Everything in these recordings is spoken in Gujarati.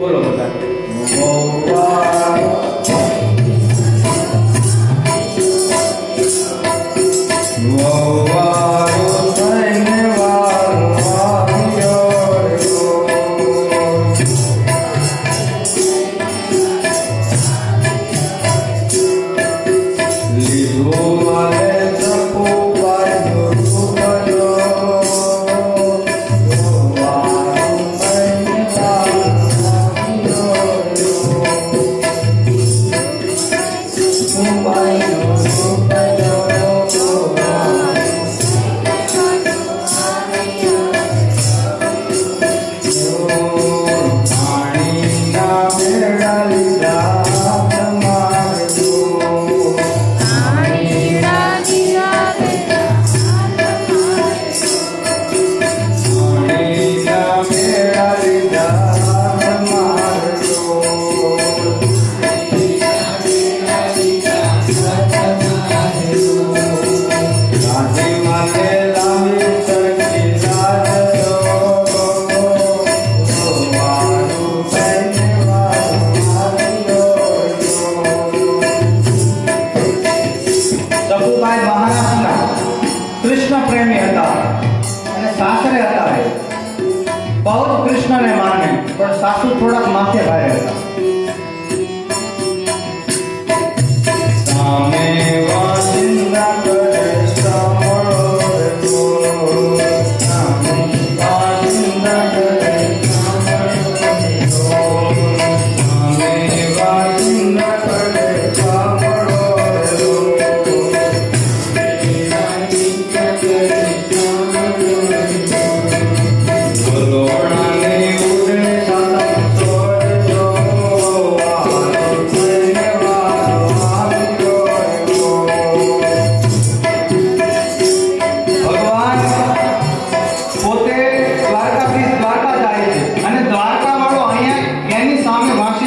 为了我。કૃષ્ણ પ્રેમી હતા. અને સાસરે હતા બહુ કૃષ્ણને માને, પણ સાસુ થોડાક માથે ભારે હતા.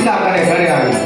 ઈચ્છા કરે ઘરે આવી.